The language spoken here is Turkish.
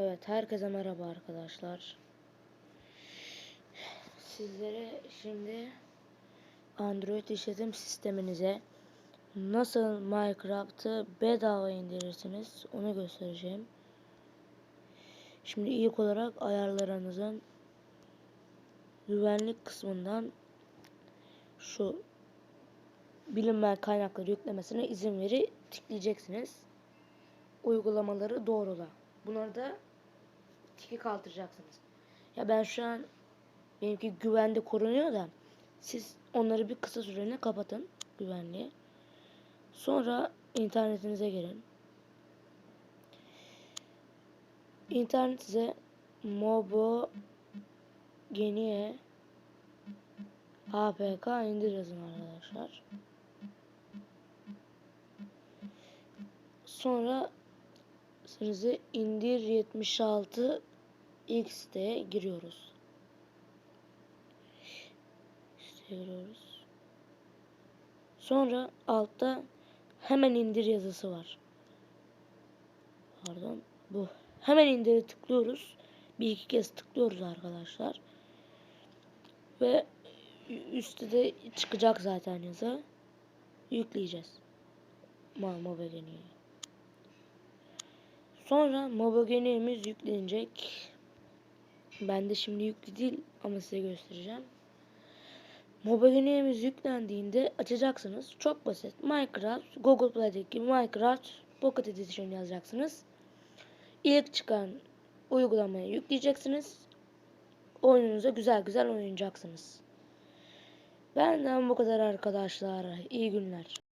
Evet, herkese merhaba arkadaşlar. Sizlere şimdi Android işletim sisteminize nasıl Minecraft'ı bedava indirirsiniz onu göstereceğim. Şimdi ilk olarak ayarlarınızın güvenlik kısmından şu bilinmeyen kaynakları yüklemesine izin veri tıklayacaksınız. Uygulamaları doğrula. Bunları da tiki kaldıracaksınız. Ya ben şu an benimki güvende korunuyor da siz onları bir kısa süreliğine kapatın güvenliği. Sonra internetinize girin. İnternetinize Mobo Genie APK indir yazın arkadaşlar. Sonra size indir 76 x'te giriyoruz. İşte giriyoruz. Sonra altta hemen indir yazısı var. Pardon bu. Hemen indire tıklıyoruz. Bir iki kez tıklıyoruz arkadaşlar. Ve üstte de çıkacak zaten yazı. Yükleyeceğiz. Mama ve Sonra mobogenimiz yüklenecek. Ben de şimdi yüklü değil ama size göstereceğim. Mobogenimiz yüklendiğinde açacaksınız. Çok basit. Minecraft, Google Play'deki Minecraft Pocket Edition yazacaksınız. İlk çıkan uygulamayı yükleyeceksiniz. Oyununuza güzel güzel oynayacaksınız. Benden bu kadar arkadaşlar. İyi günler.